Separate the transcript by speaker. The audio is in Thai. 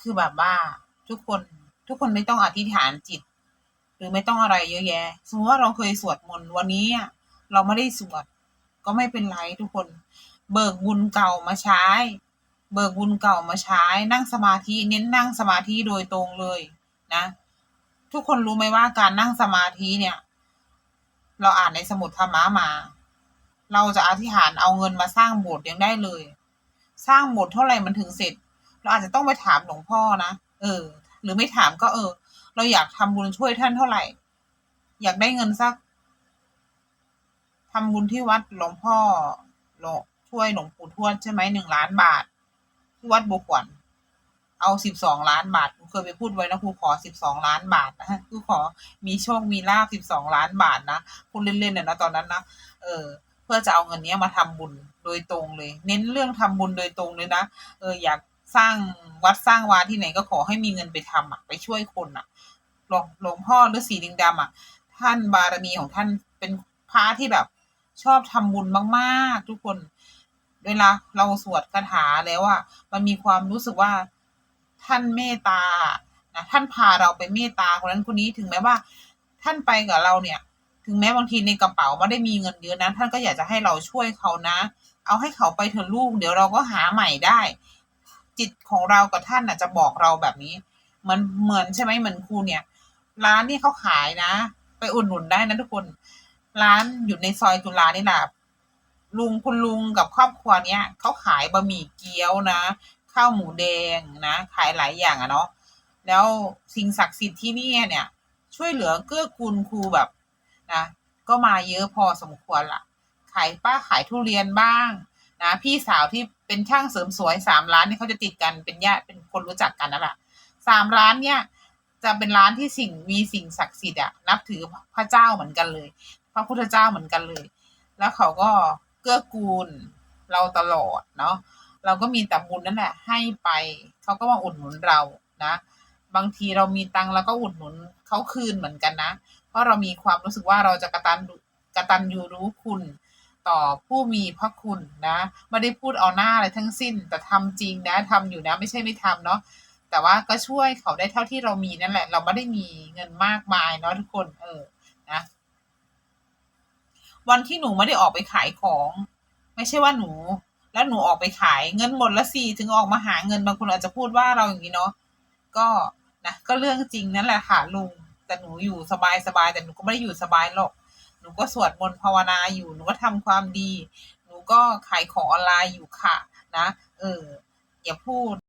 Speaker 1: คือแบบว่าทุกคนทุกคนไม่ต้องอธิษฐานจิต หรือไม่ต้องอะไรเยอะแยะ สมมติว่าเราเคยสวดมนต์วันนี้เราไม่ได้สวด ก็ไม่เป็นไรทุกคน เบิกบุญเก่ามาใช้ เบิกบุญเก่ามาใช้ นั่งสมาธิเน้นนั่งสมาธิโดยตรงเลยนะ ทุกคนรู้ไหมว่าการนั่งสมาธิเนี่ย เราอ่านในสมุดธรรมะมา เราจะอธิษฐานเอาเงินมาสร้างโบสถ์ยังได้เลย สร้างโบสถ์เท่าไหร่มันถึงเสร็จ เราอาจจะต้องไปถามหลวงพ่อนะเออ หรือไม่ถามก็เออ เราอยากทำบุญช่วยท่านเท่าไหร่ อยากได้เงินสักทำบุญที่วัดหลวงพ่อหลวงช่วยหลวงปู่ทวดใช่ไหมหนึ่งล้านบาท ที่วัดบกวนเอาสิบสองล้านบาทครูเคยไปพูดไว้นะครูขอสิบสองล้านบาทนะครูขอมีโชคมีลาบสิบสองล้านบาทนะพูดเล่นๆน่ะนะตอนนั้นนะเออ เพื่อจะเอาเงินเนี้ยมาทำบุญโดยตรงเลย เน้นเรื่องทำบุญโดยตรงเลยนะเอออยาก สร้างวัดสร้างวาที่ไหนก็ขอให้มีเงินไปทำอะไปช่วยคนอะหลวงหลวงพ่อฤาษีลิงดำอะท่านบารมีของท่านเป็นพระที่แบบชอบทำบุญมากๆ ทุกคน เวลาเราสวดคาถาแล้วอะมันมีความรู้สึกว่าท่านเมตตานะท่านพาเราไปเมตตาคนนั้นคนนี้ถึงแม้ว่า ท่านไปกับเราเนี่ย ถึงแม้บางทีในกระเป๋าไม่ได้มีเงินเยอะนะท่านก็อยากจะให้เราช่วยเขานะ เอาให้เขาไปเถอะลูก เดี๋ยวเราก็หาใหม่ได้ จิตของเรากับท่านน่ะจะบอกเราแบบนี้ เหมือนเหมือนใช่ไหมเหมือนครูเนี่ย ร้านนี่เขาขายนะ ไปอุดหนุนได้นะทุกคน ร้านอยู่ในซอยจุฬานี่แหละลุงคุณลุงกับครอบครัวเนี้ยเขาขายบะหมี่เกี๊ยวนะข้าวหมูแดงนะ ขายหลายอย่างอะเนาะแล้วสิ่งศักดิ์สิทธิ์ที่นี่เนี่ย ช่วยเหลือเกื้อกูลครูแบบนะก็มาเยอะพอสมควรละขายป้าขายทุเรียนบ้าง นะพี่สาวที่เป็นช่างเสริมสวยสามร้านนี่เขาจะติดกันเป็นญาติเป็นคนรู้จักกันนั่นแหละสามร้านเนี่ยจะเป็นร้านที่สิ่งมีสิ่งศักดิ์สิทธิ์อะนับถือพระเจ้าเหมือนกันเลย พระพุทธเจ้าเหมือนกันเลย แล้วเขาก็เกื้อกูลเราตลอดเนาะเราก็มีแต่บุญนั่นแหละให้ไปเขาก็มาอุดหนุนเรานะ บางทีเรามีตังค์เราก็อุดหนุนเขาคืนเหมือนกันนะ เพราะเรามีความรู้สึกว่าเราจะกระตันกระตันอยู่รู้คุณ ต่อผู้มีพระคุณนะไม่ได้พูดเอาหน้าอะไรทั้งสิ้น แต่ทำจริงนะทำอยู่นะไม่ใช่ไม่ทำเนาะแต่ว่าก็ช่วยเขาได้เท่าที่เรามีนั่นแหละ เราไม่ได้มีเงินมากมายเนาะทุกคนเออนะวันที่หนูไม่ได้ออกไปขายของ ไม่ใช่ว่าหนู แล้วหนูออกไปขายเงินหมดละสิถึงออกมาหาเงินบางคนอาจจะพูดว่าเราอย่างนี้เนาะก็นะก็เรื่องจริงนั่นแหละค่ะลุงแต่หนูอยู่สบายสบายแต่หนูก็ไม่ได้อยู่สบายหรอก หนูก็สวดมนต์ภาวนาอยู่หนูก็ทำความดี หนูก็ขายของออนไลน์อยู่ค่ะ นะ เอออย่าพูด